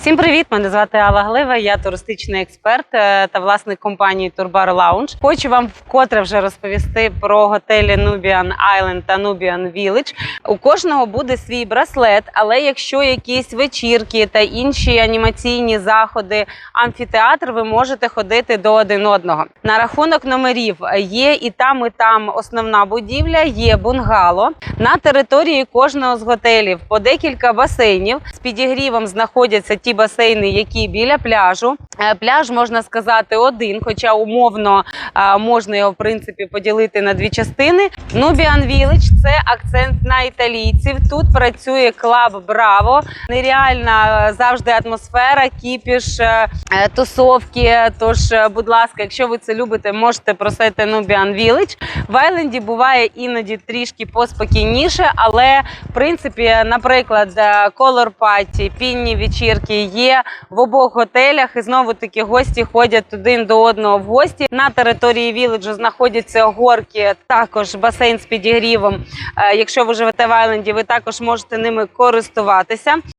Всім привіт! Мене звати Алла Глива. Я туристичний експерт е, та власник компанії Turbar Lounge. Хочу вам вкотре вже розповісти про готелі Nubian Island та Nubian Village. У кожного буде свій браслет, але якщо якісь вечірки та інші анімаційні заходи, амфітеатр, ви можете ходити до один одного. На рахунок номерів є і там, і там основна будівля, є бунгало. На території кожного з готелів по декілька басейнів з підігрівом знаходяться ті басейни, які біля пляжу. Е, Пляж можна сказати один, хоча умовно е, можна його в принципі поділити на дві частини. Нубіан Village – це акцент на італійців. Тут працює клаб Браво. Нереальна завжди атмосфера, кіпіш, е, е, тусовки. Тож, е, будь ласка, якщо ви це любите, можете просити Nubian Village. В Айленді буває іноді трішки поспокійніше, але в принципі, наприклад, Color Party, пінні вечірки є в обох готелях, і знову таки гості ходять один до одного в гості. На території Віледжу знаходяться горки, також басейн з підігрівом. Е, Якщо ви живете в Айленді, ви також можете ними користуватися.